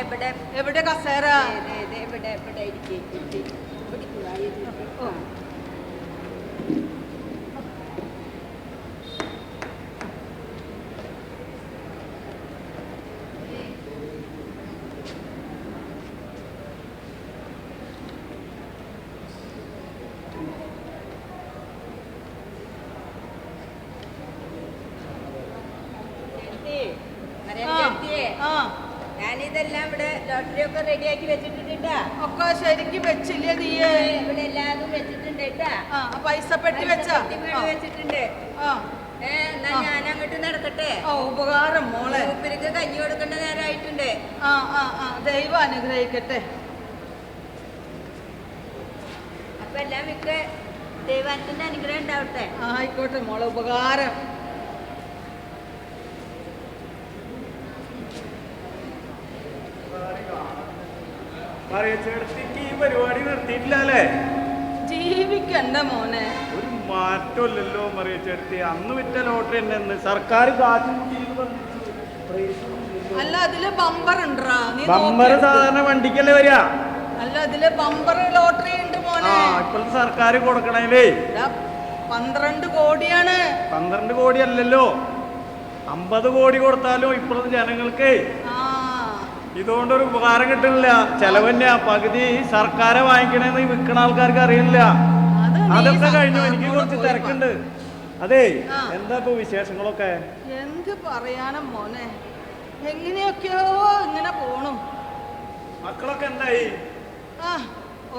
ഇവിടെ എവിടെ കസേര? എവിടെ എവിടെ ഇരിക്ക്, ഇരിക്ക്. ഇവിടേക്ക് വായോ ചേട്ടി ഓ. ചേട്ടി, മറിയം ആ, ചേട്ടിയെ, ആ ഞാനിതെല്ലാം ഇവിടെ റെഡിയാക്കി വെച്ചിട്ടുണ്ട് ട്ടാ. ഒക്കെ ശരിക്കും വെച്ചില്ലേ നീയ് ഇവിടെ എല്ലാതും വെച്ചിട്ടുണ്ട് പൈസ പെട്ടി വെച്ചാ? വെച്ചിട്ടുണ്ട്. എന്നാ ഞാൻ അങ്ങോട്ട് നടക്കട്ടെ? ഉപകാരം മോളെ. മൂപ്പർക്ക് കഞ്ഞി കൊടുക്കേണ്ട നേരമായിട്ടുണ്ട് ആ ആ ആ ദൈവം അനുഗ്രഹിക്കട്ടെ. അപ്പൊ എല്ലാം മിക്ക ദൈവത്തിന്റെ അനുഗ്രഹം ഉണ്ടാവട്ടെ. ആയിക്കോട്ടെ മോളെ ഉപകാരം ചേട്ടത്തിക്ക് ഈ പരിപാടി നിർത്തിയിട്ടില്ല അല്ലേ? ജീവിക്കണ്ട മോനെ. ഒരു മാറ്റമില്ലല്ലോ മറിയ ചേർത്തി അന്ന് വിറ്റ ലോട്ടറി തന്നെ സർക്കാർ അല്ല അതിൽ ബമ്പർ ഉണ്ടാ ബമ്പർ സാധാരണ വണ്ടിക്കല്ലേ വരിക? അല്ല അതിൽ ബമ്പർ ലോട്ടറി ഉണ്ട് ആ മോനെ ഇപ്പോഴത്തെ സർക്കാർ കൊടുക്കണേലേ. പന്ത്രണ്ട് കോടിയാണ്. പന്ത്രണ്ട് കോടി അല്ലല്ലോ. അമ്പത് കോടി കൊടുത്താലും ഇപ്പോഴത്തെ ജനങ്ങൾക്ക് ആ ഇതുകൊണ്ടൊരു ഉപകാരം കിട്ടുന്നില്ല. ചെലവന്നെ. പകുതി സർക്കാരെ വാങ്ങിക്കണേന്ന് വിൽക്കണ ആൾക്കാർക്ക് അറിയില്ല. അതൊക്കെ കഴിഞ്ഞു. എനിക്ക് കുറച്ച് തിരക്കുണ്ട്. അതെ. എന്താ ഇപ്പൊ വിശേഷങ്ങളൊക്കെ? എന്ത് പറയാനും മോനെ? എങ്ങനെയൊക്കെയോ ഇങ്ങനെ പോണു. മക്കളൊക്കെ എന്തായി? ആ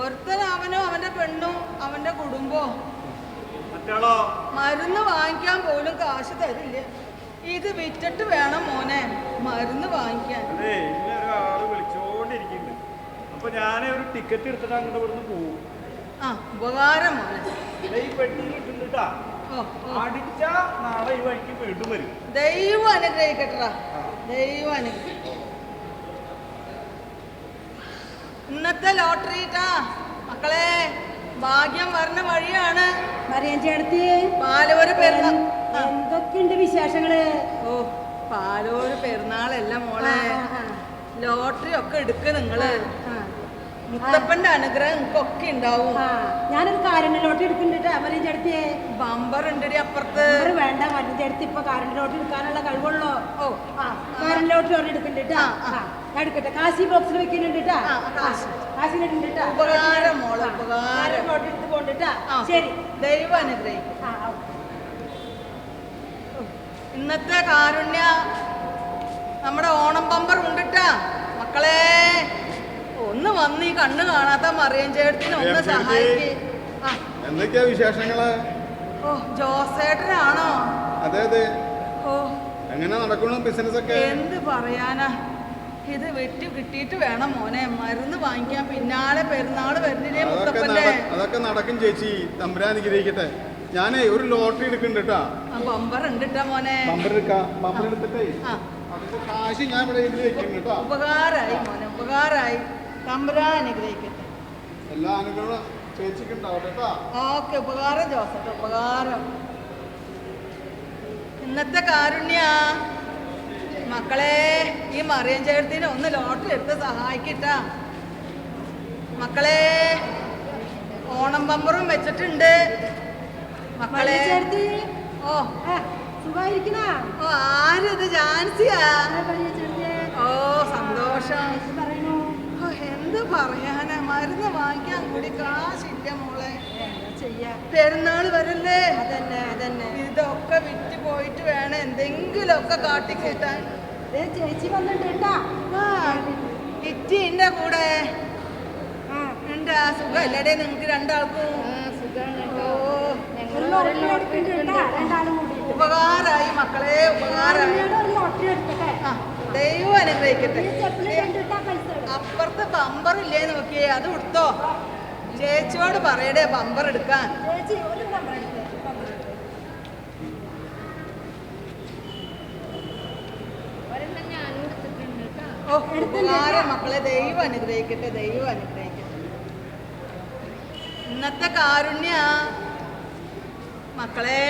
ഒരുത്തൻ അവനും അവന്റെ പെണ്ണും അവന്റെ കുടുംബവും. മറ്റാളോ? മരുന്ന് വാങ്ങിക്കാൻ പോലും കാശ് തരില്ല. ഇത് വിറ്റിട്ട് വേണം മോനെ മരുന്ന് വാങ്ങിക്കാൻ. അതെ ഇങ്ങനെ ഒരാൾ വിളിച്ചോണ്ടിരിക്കുന്നുണ്ട്. അപ്പൊ ഞാൻ ഒരു ടിക്കറ്റ് എടുത്തിട്ട് അങ്ങോട്ട് ഇവിടുന്ന് പോകും ആ ഉപകാരം മോനെ. ഈ പെട്ടിയിൽ ഇട്ടിട്ടാ ഓ ഓ. അടിച്ച നാളെ ഈ വഴിക്ക് വീണ്ടും വരും. ദൈവം അനുഗ്രഹിക്കട്ടാ ദൈവം അനുഗ്രഹിക്കും ഇന്നത്തെ ലോട്ടറി ട്ടാ. മക്കളെ ഭാഗ്യം വരുന്ന വഴിയാണ്. മറിയാൻ ചേർത്തി പാലവര് പെരുന്നാൾ ആ. എന്തൊക്കെയുണ്ട് വിശേഷങ്ങൾ? ഓ പാലോര് പെരുന്നാളല്ല മോളെ? ലോട്ടറി ഒക്കെ എടുക്ക നിങ്ങൾ. മുത്തപ്പന്റെ അനുഗ്രഹം നിങ്ങൾക്കൊക്കെ ഉണ്ടാവും ഞാനൊരു കാരണ ലോട്ടറി എടുക്കുന്നുണ്ട്. മറിയാൻ ചേർത്തിയെ ബമ്പർ ഉണ്ടടി അപ്പുറത്ത്. വേണ്ട മറിയാൻ ചേർത്തി ഇപ്പൊ കാരണ ലോട്ടറി എടുക്കാനുള്ള കഴിവുള്ളോ? ഓ കാരണ ലോട്ടറി ലോട്ടി ഒരെണ്ണം എടുക്കുന്നുണ്ട് എടുക്കട്ടെ. കാശി ബോക്സിൽ വെക്കുന്നുണ്ട് ട്ടാ. ആ, കാശി. കാശിലിട്ടുണ്ട് ഉപകാരം മോളെ, ഉപകാരം. ലോട്ടറി എടുത്ത് പോണ്ടിട്ടാ ശരി. ദൈവം അനുഗ്രഹിക്കും. ഇന്നത്തെ കാരുണ്യ നമ്മുടെ ഓണം പമ്പർ ഉണ്ടിട്ടാ. മക്കളെ ഒന്ന് വന്ന് ഈ കണ്ണ് കാണാത്ത മറിയം ചേട്ടന് ഒന്ന് സഹായിക്ക്. എന്തൊക്കെയാ വിശേഷങ്ങൾ? ഓ ജോസേട്ടനാണോ? അതെ അതെ. ഓ. എങ്ങനെ നടക്കണു ബിസിനസ് ഒക്കെ? എന്ത് പറയാനാ? ഇത് വെട്ടി കിട്ടിയിട്ട് വേണം മോനെ മരുന്ന് വാങ്ങിക്കാൻ. പിന്നാലെ പെരുന്നാൾ വരുന്നില്ലേ അതൊക്കെ മുത്തപ്പന്റെ അതൊക്കെ നടക്കും ചേച്ചി. തമ്പുരാൻ അനുഗ്രഹിക്കട്ടെ. ഞാനേ ഒരു ലോട്ടറി എടുക്കുന്നുണ്ട് കേട്ടാ. ബമ്പർ മോനെ. ബമ്പർ എടുക്കാം. ബമ്പർ എടുത്തിട്ടേ ആ. അതിന്റെ കാശ് ഞാൻ ഇവിടെ ഇതിൽ വെക്കുന്നുണ്ട് കേട്ടാ. ഉപകാരായി മോനെ ഉപകാരായി. തമ്പുരാൻ അനുഗ്രഹിക്കട്ടെ. എല്ലാ അനുഗ്രഹവും ചേച്ചിക്ക് ഉണ്ടാവട്ടെ കേട്ടാ. ഓക്കെ ഉപകാരം ജോസഫ് ഉപകാരം. ഇന്നത്തെ കാരുണ്യ. മക്കളെ ഈ മറിയം ചേട്ടത്തിന് ഒന്ന് ലോട്ടറി എടുത്ത് സഹായിക്കട്ടാ. മക്കളെ ഓണം ബമ്പറും വെച്ചിട്ടുണ്ട്. മക്കളെ. ഓ. സുഖായിരിക്കണാ ഓ ആരിത്? ജാൻസിയാ. ഓ സന്തോഷം. എന്ത് ഓ, എന്ത് പറയാനാ? മരുന്ന് വാങ്ങിക്കാൻ കൂടി കാശില്ല മോളെ. എന്താ ചെയ്യാ. പെരുന്നാൾ വരല്ലേ? അതന്നെ അതന്നെ. ഇതൊക്കെ വിറ്റ് പോയിട്ട് വേണം എന്തെങ്കിലുമൊക്കെ കാട്ടിക്കൂട്ടാൻ. ചേച്ചി വന്നിട്ടുണ്ട് ഇറ്റി എന്റെ കൂടെ. ആ. സുഖമല്ലടേ നിങ്ങൾക്ക് രണ്ടാൾക്കും. ഓ ഉപകാരായി മക്കളെ ഉപകാരമായി ഒരു ലോട്ടറി എടുക്കട്ടെ? ആ ദൈവം അനുഗ്രഹിക്കട്ടെ. അപ്പുറത്ത് ബമ്പർ ഇല്ലേ നോക്കിയേ അത് കൊടുത്തോ ചേച്ചിയോട് പറയടേ ബമ്പർ എടുക്കാൻ. ഓ ഉപകാരം മക്കളെ ദൈവം അനുഗ്രഹിക്കട്ടെ ദൈവം അനുഗ്രഹിക്കട്ടെ. ഇന്നത്തെ കാരുണ്യ. മക്കളെ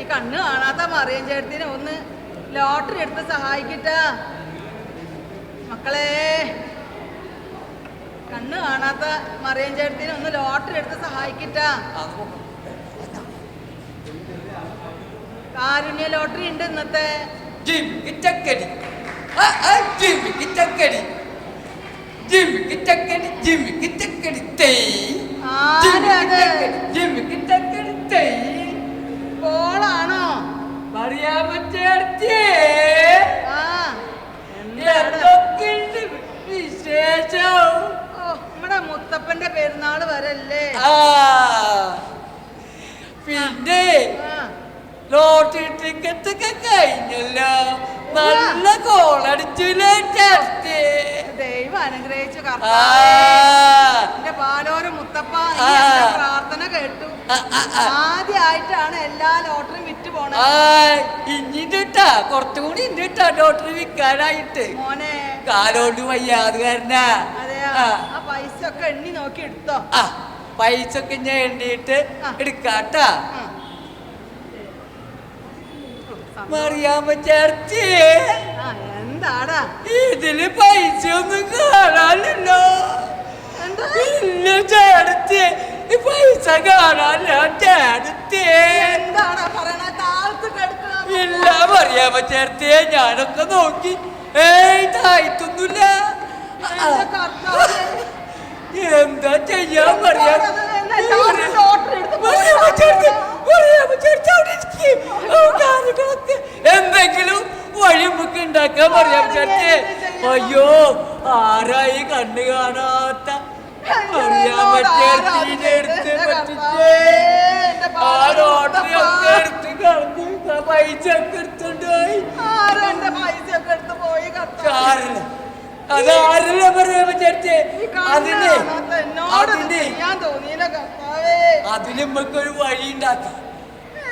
ഈ കണ്ണ് കാണാത്ത മറിയം ചേട്ടത്തിനെ ഒന്ന് ലോട്ടറി എടുത്ത് സഹായിക്കട്ട. മക്കളെ കണ്ണ് കാണാത്ത മറിയം ചേട്ടത്തിനെ ഒന്ന് ലോട്ടറി എടുത്ത് സഹായിക്കട്ട. കാരുണ്യ ലോട്ടറി ഉണ്ട് ഇന്നത്തെ. ചക്കടി ജിമ്മിക്ക് ചക്കടി ജിമ്മിക്ക് ചക്കടി ജിമ്മിക്ക് ചക്കടി തെയ്. മുത്തപ്പന്റെ വരല്ലേ? പിന്നെ ലോട്ടറി ടിക്കറ്റ് ഒക്കെ കഴിഞ്ഞല്ലോ. നല്ല ചേർത്തേ. ദൈവം അനുഗ്രഹിച്ചു എന്റെ പാലോര് മുത്തപ്പ പ്രാർത്ഥന കേട്ടു. ആദ്യമായിട്ടാണ് എല്ലാ ലോട്ടറിയും വിറ്റ് പോണത് ഇഞ്ഞിട്ടാ കുറച്ചുകൂടി ഇഞ്ഞിട്ടാ ഡോക്ടർ വിൽക്കാനായിട്ട്. മോനെ. കാലോണ്ട് വയ്യാതെ കാരനാ അതെയാ. ആ, ആ പൈസ ഒക്കെ എണ്ണി നോക്കി എടുത്തോ? ആ പൈസ ഒക്കെ ഞാൻ എണ്ണിയിട്ട്. എടുക്കാട്ടാ. മറിയാമ്മ ആ, എന്താടാ? ഇതിൽ പൈസ ഒന്നും കാണാനില്ലോ ഇല്ല ചേർത്തി പൈസ കാണാനില്ല ചേർത്തി താഴ്ത്ത് കിടക്കണം? ഇല്ല മറിയാമ്മ ചേർത്തിയെ ഞാനൊക്കെ നോക്കി. ഏയ് താഴ്ത്തൊന്നുമില്ല. എന്താ ചെയ്യാൻ പറയാ? എന്തെങ്കിലും വഴി നമുക്ക് ഉണ്ടാക്കാൻ പറയാം ചേർത്തി അയ്യോ ആരായി കണ്ണു കാണാത്ത? അറിയാൻ പറ്റിയ എടുത്ത് പറ്റിച്ചേ? ആ ലോട്ടറി ഒക്കെ എടുത്ത് കളഞ്ഞു പൈസ ഒക്കെ എടുത്തുണ്ടായി പൈസ ഒക്കെ എടുത്ത് പോയി കർത്താവേ. അത് പറയാൻ അതിന് അതിന് വഴി ഉണ്ടാക്കാം.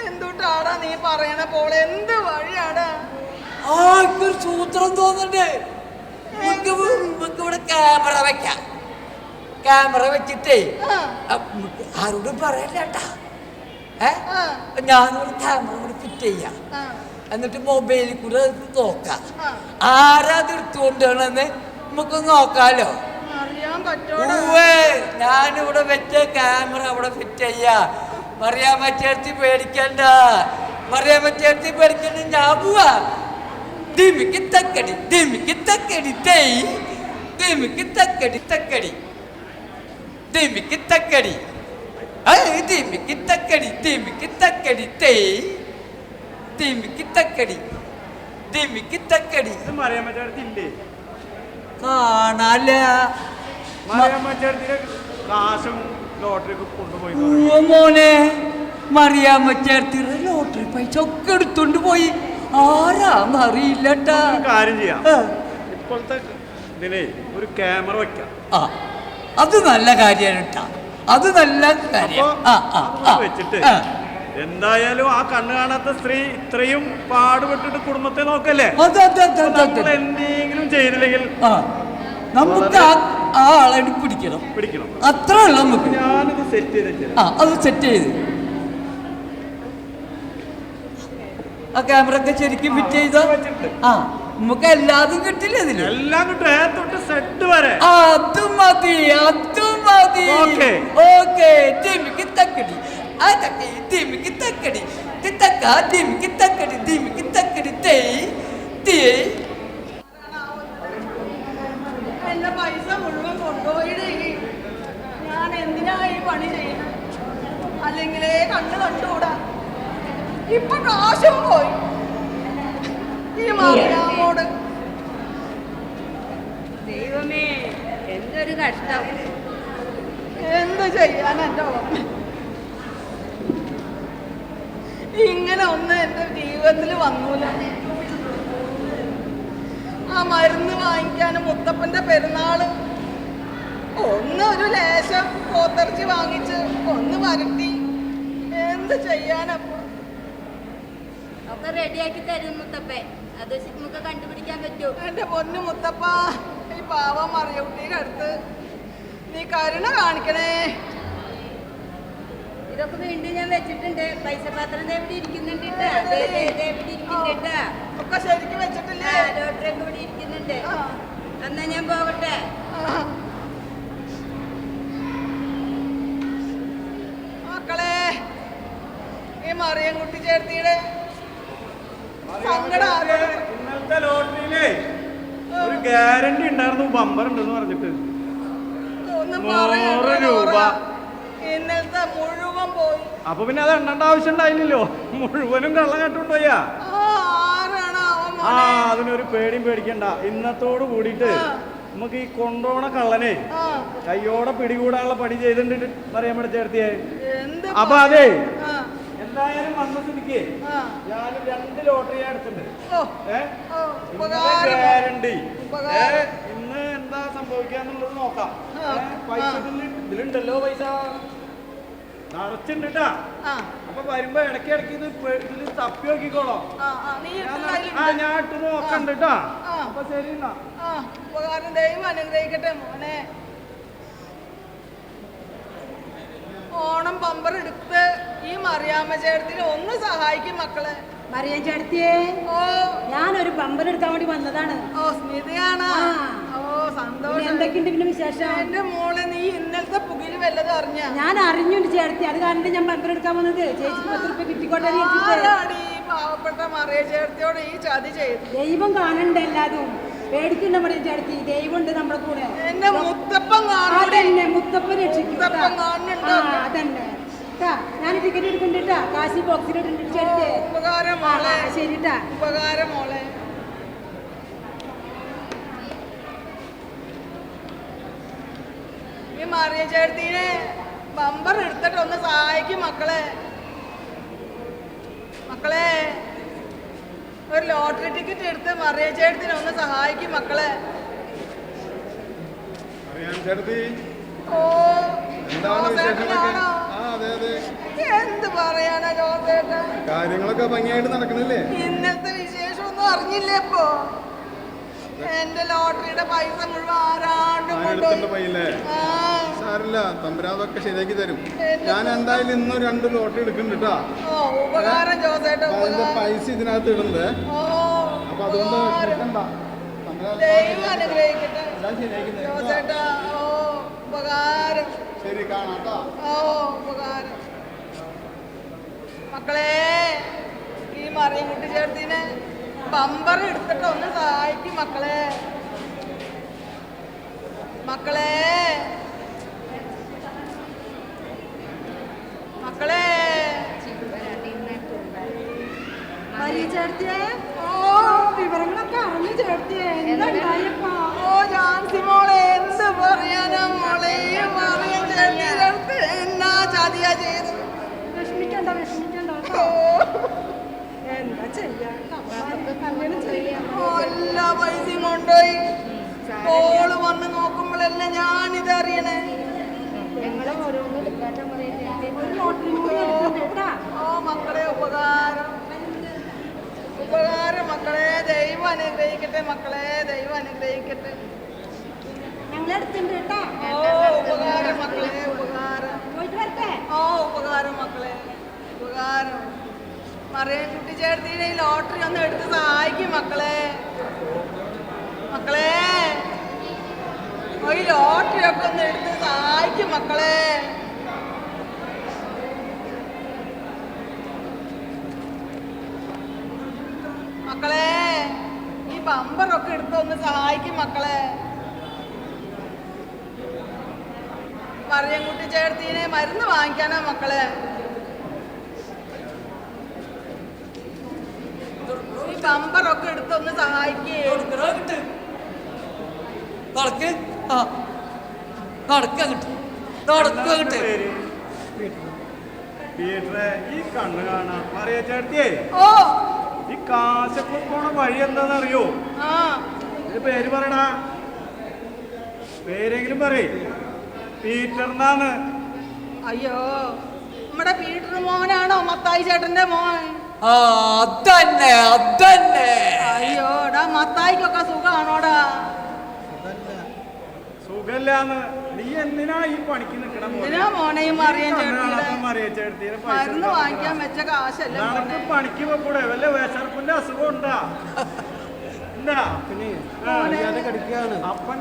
എന്തുട്ടാടാ നീ പറയണ പോലെ? എന്ത് വഴിയാടാ? ആർക്കൊരു സൂത്രം തോന്നണ്ടേ? നമുക്ക് ഇവ- ഇവിടെ ക്യാമറ വെക്കാം. ക്യാമറ വെച്ചിട്ടേ ആ, ആരോടും പറയണ്ട ഏ? ഞാനൊരു ക്യാമറ കൂടി ഫിറ്റ് ചെയ്യാം. ആ, എന്നിട്ട് മൊബൈലിൽ കൂടെ നോക്കാം. ആരാ എടുത്തുകൊണ്ടാണെന്ന് നമുക്ക് നോക്കാലോ. ഞാനിവിടെ വെച്ച ക്യാമറ അവിടെ ഫിറ്റ് ചെയ്യാ. മറിയാൻ പറ്റിയെടുത്ത് പേടിക്കണ്ട. മറിയാൻ പറ്റിയെടുത്ത് പേടിക്കണ്ട ഞാൻ പോവാ. ദിമിക്ക് തക്കടി ദിമിക്ക് തക്കടി തേയ് ദിമിക്ക് തക്കടി തക്കടി. ദിമിക്ക് തക്കടി. ദിമിക്ക് തക്കടി ദിമിക്ക് തക്കടി തേയ് ദിമിക്ക് തക്കടി ദിമിക്ക് തക്കടി. ഇത് കാശും കൊണ്ടുപോയി മോനെ ചേർത്തിയുടെ ലോട്ടറി പൈസ ഒക്കെ എടുത്തോണ്ട് പോയി. ആരാന്ന് അറിയില്ലട്ടാ. ഒരു കാര്യം ചെയ്യാം. ഇപ്പോഴത്തെ ഇതിനെ ഒരു ക്യാമറ വെക്കാം ആ അത് നല്ല കാര്യമാണ് കേട്ടാ അത് നല്ല കാര്യം. വെച്ചിട്ട്. എന്തായാലും ആ കണ്ണു കാണാത്ത സ്ത്രീ ഇത്രയും പാടുപെട്ടിട്ട് കുടുംബത്തെ നോക്കല്ലേ? എന്തെങ്കിലും ചെയ്തില്ലെങ്കിൽ നമുക്ക് ആ ആ പിടിക്കണം. പിടിക്കണം. അത്ര ഉള്ളു നമുക്ക്. ഞാനിത് സെറ്റ് ചെയ്ത് ആ അത് സെറ്റ് ചെയ്ത്. ആ ക്യാമറ ഒക്കെ ശരിക്കും ഫിറ്റ് ചെയ്ത? ആ നമുക്ക് എല്ലാതും കിട്ടില്ല ഇതിൽ? എല്ലാം കിട്ടും. സെറ്റ് വരെ. അത് മതി അത് മതി. ഓക്കേ. ഓക്കെ ടീമിക്ക് തക്കടി. ആ തക്കടി ദിമിക്ക് തക്കടി തിത്തക്ക ദിമിക്ക് തക്കടി ദിമിക്ക് തക്കടി തേയ് തേയ്. എന്റെ പൈസ മുഴുവൻ കൊണ്ടുപോയിടേ. ഞാൻ എന്തിനാ ഈ പണി ചെയ്യുന്നത് അല്ലെങ്കിലേ കണ്ണ് കണ്ടുകൂടാ? ഇപ്പൊ കാശും പോയി. ഈ മറിയാമോട് ദൈവമേ എന്തൊരു കഷ്ടം. എന്ത് ചെയ്യാൻ ഓർമ്മ? ഇങ്ങനെ ഒന്ന് എന്റെ ജീവിതത്തിൽ വന്നൂല. ആ മരുന്ന് വാങ്ങിക്കാനും മുത്തപ്പന്റെ പെരുന്നാൾ ഒന്ന് ഒരു ലേശം പോത്തിറച്ചി വാങ്ങിച്ച് ഒന്ന് വരട്ടി. എന്ത് ചെയ്യാനപ്പോ ഒക്കെ റെഡിയാക്കി തരും മുത്തപ്പേ അത് നമുക്ക് കണ്ടുപിടിക്കാൻ പറ്റൂ. എന്റെ പൊന്നു മുത്തപ്പ ഈ പാവം മറിയുട്ടിയുടെ അടുത്ത് നീ കരുണ കാണിക്കണേ. ഇതൊക്കെ വീണ്ടും ഞാൻ വെച്ചിട്ടുണ്ട്. പൈസ പാത്രം ദേവിടെ ഇരിക്കുന്നുണ്ട് ഒക്കെ ശരിക്കും വെച്ചിട്ടില്ലേ? ഒക്കെ ഇവിടെ ഇരിക്കുന്നുണ്ട്. എന്നാ ഞാൻ പോകട്ടെ. മക്കളെ ഈ മറിയം കുട്ടി ചേർത്തിയുടെ സങ്കടം ആരോട് ലോട്ടറിയിലേ ഒരു ഗ്യാരണ്ടി ഉണ്ടായിരുന്നു ബമ്പർ ഉണ്ടെന്ന് പറഞ്ഞിട്ട്. ഒന്നും നൂറ് രൂപ. ഇന്നലത്തെ മുഴുവൻ പോയി. അപ്പൊ പിന്നെ അത് എണ്ണേണ്ട ആവശ്യം ഉണ്ടായില്ലല്ലോ. മുഴുവനും കള്ളം കെട്ടുണ്ടോയ്യാ? ആ, ആരാണ് അവൻ ആ മോനെ? അതിനൊരു പേടിയും പേടിക്കണ്ട. ഇന്നത്തോട് കൂടിയിട്ട് നമുക്ക് ഈ കൊണ്ടോണ കള്ളനെ ആ, കയ്യോടെ പിടികൂടാനുള്ള പണി ചെയ്തിട്ടുണ്ട് പറയാൻ വേണ്ടി ചേർത്തിയെ എന്ത് അപ്പൊ അതെ ആ, എന്തായാലും വന്ന സ്ഥിതിക്ക് ആ. ഞാൻ രണ്ട് ലോട്ടറി ഞാൻ എടുത്തിട്ടുണ്ട്. ഓ, ഏ? ഓ, ഉപകാരം ഗ്യാരണ്ടി. ഉപകാരം. ഇന്ന് എന്താ സംഭവിക്കാന്നുള്ളത് നോക്കാം. ആ, ഏ, പൈസ ഇതിൽ ഇതിലുണ്ടല്ലോ പൈസ. ആ, അപ്പൊ വരുമ്പോ ഇടയ്ക്ക് ഇടയ്ക്ക് ഇത് പെ- ഇതിൽ തപ്പി നോക്കിക്കോളോ. ആ, ആ, നീ ഞാൻ ഇട്ട് നോക്കണ്ട് ട്ടാ. ആ. അപ്പൊ ശരി ആ, ഉപകാരം ദൈവം അനുഗ്രഹിക്കട്ടെ മോനെ. ഓണം പമ്പർ എടുത്ത് ഈ മറിയാമ്മ ചേട്ടത്തിന് ഒന്ന് സഹായിക്കും മക്കളെ. മറിയാമ്മ ചേട്ടത്തിയേ ഓ. ഞാനൊരു പമ്പർ എടുക്കാൻ വേണ്ടി വന്നതാണ്. ഓ സ്മിതയാണ്. എന്തൊക്കെയുണ്ട് പിന്നെ വിശേഷം? എന്റെ മോളെ നീ ഇന്നലത്തെ പുകിൽ വല്ലതും അറിഞ്ഞ? ഞാൻ അറിഞ്ഞു ചേട്ടത്തി. അത് കാരണം ഞാൻ പമ്പർ എടുക്കാൻ വന്നത്? ചേച്ചി പത്ത് റുപ്യ കിട്ടിക്കോട്ടെ പാവപ്പെട്ട മറിയ ചേർത്തിയോട് ഈ ചതി ചെയ്തു? ദൈവം കാണണ്ട എല്ലാതും? പേടിക്കണ്ട മറിയം ചേർത്തി ദൈവം ഉണ്ട് നമ്മുടെ കൂടെ. എന്റെ മുത്തപ്പൻ അതന്നെ മുത്തപ്പൻ രക്ഷിക്കും അതന്നെ. ഞാൻ ടിക്കറ്റ് എടുക്കണ്ടിട്ടാ കാശി ബോക്സിലിട്ടുണ്ട് ചേട്ടത്തി. ഉപകാരം ആ മോളെ. ആ, ശരി ഉപകാരം മോളെ. മറിയ ചേട്ടത്തിനെ ബമ്പർ എടുത്തിട്ട് ഒന്ന് സഹായിക്കും മക്കളെ. മക്കളെ ഒരു ലോട്ടറി ടിക്കറ്റ് എടുത്ത് മറിയ ചേട്ടത്തിനെ ഒന്ന് സഹായിക്കും മക്കളെ. ഓ എന്ത് പറയാനാ ജോസേട്ടാ? കാര്യങ്ങളൊക്കെ ഭംഗിയായിട്ട് നടക്കണില്ലേ? ഇന്നത്തെ വിശേഷം ഒന്നും അറിഞ്ഞില്ലേ ഇപ്പോ? എന്റെ ലോട്ടറിയുടെ പൈസ മുഴുവൻ ആരാണ്ടും സാറില്ല തമ്പരാതൊക്കെ ശരിയാക്കി തരും. ഞാൻ എന്തായാലും ഇന്നും രണ്ട് ലോട്ടറി എടുക്കുന്നുണ്ട് കേട്ടാ അതിന്റെ പൈസ ഇതിനകത്ത് ഇടുന്നത്. അപ്പൊ അതുകൊണ്ട് ശരി മക്കളെ ഈ മറിയും കുട്ടി ചേർത്തിനെ. ബമ്പർ എടുത്തിട്ട് ഒന്ന് സഹായിക്കും മക്കളെ. മക്കളെ. മക്കളെ. മറിയ ചേട്ടത്തിയെ പൈസയും കൊണ്ടുപോയി ഓൾ വന്ന് നോക്കുമ്പോഴല്ലേ ഞാനിത് അറിയണേ. ഓ മക്കളെ ഉപകാരം. ഉപകാരം മക്കളെ ദൈവം അനുഗ്രഹിക്കട്ടെ മക്കളെ ദൈവം അനുഗ്രഹിക്കട്ടെ. ഓ ഉപകാരം മക്കളെ ഉപകാരം. ഓ ഉപകാരം മക്കളെ ഉപകാരം. മറിയം കുട്ടി ചേർത്തിയുടെ ഈ ലോട്ടറി ഒന്ന് എടുത്ത് സഹായിക്കും മക്കളെ. മക്കളെ. ഒരു ഈ ലോട്ടറി ഒന്ന് എടുത്ത് സഹായിക്കും മക്കളെ. മക്കളെ ഈ ബമ്പറൊക്കെ എടുത്ത് ഒന്ന് സഹായിക്കും മക്കളെ. മറിയൻകുട്ടി ചേർത്തീനെ മരുന്ന് വാങ്ങിക്കാനാ മക്കളെ. ഈ ബമ്പറൊക്കെ എടുത്തൊന്ന് സഹായിക്കേ. കിട്ടും നടക്ക്. ആ. നടക്ക് അങ്ങട്ട്. നടക്ക് അങ്ങട്ട്. ഈ കണ്ണ് കാണാ. മറിയ ചേർത്തിയേ ഓ. ഈ കാശൊക്കെ പോണ വഴി എന്താണെന്നറിയോ? പേര് പറയടാ. പേരെങ്കിലും പറയേ. പീറ്റർ എന്നാണ് അയ്യോ. നമ്മുടെ പീറ്റർ മോനാണോ മത്തായി ചേട്ടന്റെ മോൻ? ആ അതന്നെ അതന്നെ. അയ്യോടാ മത്തായിക്കൊക്കെ സുഖാണോടാ? സുഖല്ലാന്ന് നീ എന്തിനാ ഈ പണിക്ക് നിൽക്കണം എന്തിനാ മോനെയും മരുന്ന് വാങ്ങിക്കാൻ വെച്ച കാശല്ലേ പണിക്ക് പോകൂടെ വല്ല വിശർപ്പിന്റെ അസുഖം ഉണ്ടാ?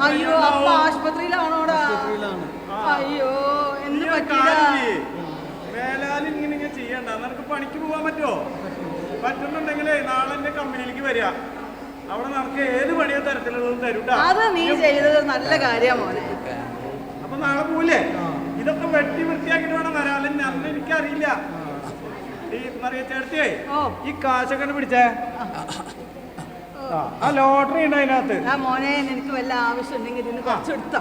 അയ്യോ അപ്പ ആശുപത്രിയിലാണോടാ? ആശുപത്രിയിലാണ്. അയ്യോ എന്ത് പറ്റില്ല. മേലാൽ ഇങ്ങനെ ഇങ്ങനെ ചെയ്യണ്ട. നിനക്ക് പണിക്ക് പോവാൻ പറ്റുമോ പറ്റുന്നുണ്ടെങ്കിലേ നാളെ എന്റെ കമ്പനിയിലേക്ക് വരിക. അവിടെ നമുക്ക് ഏത് പണിയ തരത്തിലുള്ളതും തരൂട്ടാ അത് നീ ചെയ്തത് നല്ല കാര്യമാണ് മോനെ. അപ്പൊ നാളെ പോലെ ഇതൊക്കെ വെട്ടി വൃത്തിയാക്കിട്ട് വേണം വരാൻ അന്ന് എനിക്കറിയില്ല. ഈ മറിയ ചേർത്തിയേ ഈ കാശൊക്കെ പിടിച്ചേ. ആ, ലോട്ടറി ഉണ്ട് അതിനകത്ത്. ആ മോനെ നിനക്ക് വല്ല ആവശ്യം ഉണ്ടെങ്കിൽ ഇതിന് കുറച്ചെടുത്തോ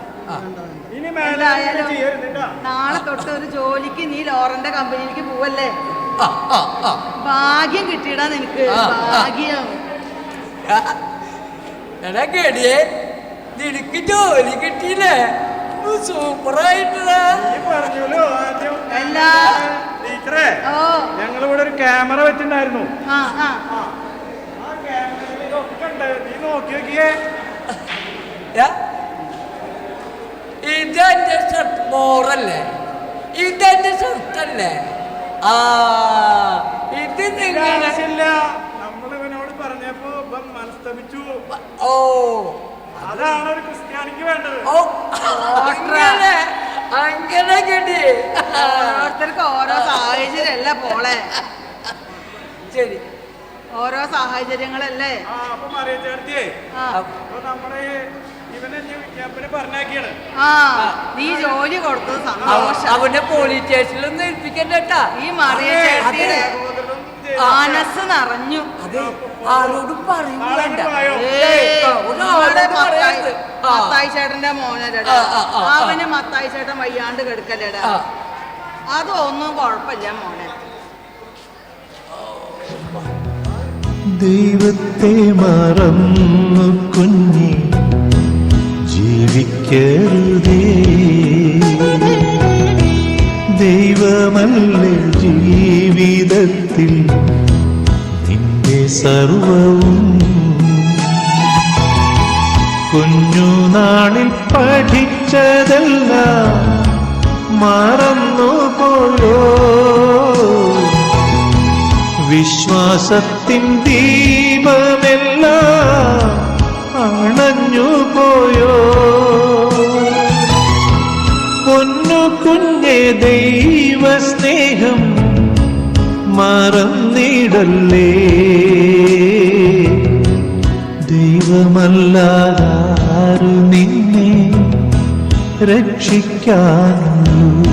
ഇനി മേലെ എന്തായാലും ചെയ്യരുത് നാളെ തൊട്ട് ഒരു ജോലിക്ക് നീ ലോറന്റെ കമ്പനിയിലേക്ക് പോവല്ലേ? ആ, ആ, ആ. ഭാഗ്യം കിട്ടിയടാ നിനക്ക്. ഭാഗ്യം. എടാ കേടിയേ നിനക്ക് ജോലി കിട്ടിയില്ലേ? സൂപ്പറായിട്ടാ ഈ പറഞ്ഞല്ലോ ആദ്യം. എല്ലാ ടീച്ചറേ ഓ. ഞങ്ങളിവിടെ ഒരു ക്യാമറ വെച്ചിട്ടുണ്ടായിരുന്നു. ആ ആ. ആ ക്യാമറയിൽ ഇതൊക്കെ ഉണ്ട്. നീ നോക്കി നോക്കിയേ. ഇതെന്റെ ഷർട്ട് മോറല്ലേ? ഇതെന്റെ ഷർട്ടല്ലേ ആ ഇത് നിങ്ങൾ ആവശ്യമില്ല ഇപ്പം മനസ്തപിച്ചു. പറഞ്ഞപ്പോ മനസ്തമിച്ചു ഓ. അതാണ് ഒരു ക്രിസ്ത്യാനിക്ക് വേണ്ടത്. ഓ. അങ്ങനെ അങ്ങനെ കിട്ടി. ഓരോരുത്തർക്ക് ഓരോ സാഹചര്യമല്ല പോളെ? ശരി. ഓരോ സാഹചര്യങ്ങളല്ലേ? ആ അപ്പൊ മറിയ ചേർത്തിയേ അപ്പൊ നമ്മുടെ നീ ജോലി കൊടുത്തത് സന്തോഷം. അവനെ പോലീസ് സ്റ്റേഷനിലൊന്നും ഏൽപ്പിക്കണ്ടേട്ടാ. ഈ മറിയ ചേട്ടിയുടെ മനസ്സ് നിറഞ്ഞു. അതെ. ആരോടും നമ്മുടെ ആളോട് മത്തായി ചേട്ടന്റെ മോനല്ലടാ. അവന് മത്തായി ചേട്ടൻ വയ്യാണ്ട് കിടക്കല്ലടാ അതൊന്നും കുഴപ്പമില്ല മോനെ. ദൈവത്തെ മറന്നു കുഞ്ഞി ജീവിക്കരുതേ. ദൈവമല്ലേ ജീവിതത്തിൽ സർവവും. കുഞ്ഞുനാളിൽ പഠിച്ചതല്ല മറന്നു പോയോ വിശ്വാസത്തിൻ ദീപമെല്ലാം അണഞ്ഞു പോയോ പൊന്നു കുഞ്ഞെ ദൈവ സ്നേഹം മറന്നിടല്ലേ ദൈവമല്ലാതാരു നിന്നെ രക്ഷിക്കാനുള്ളൂ.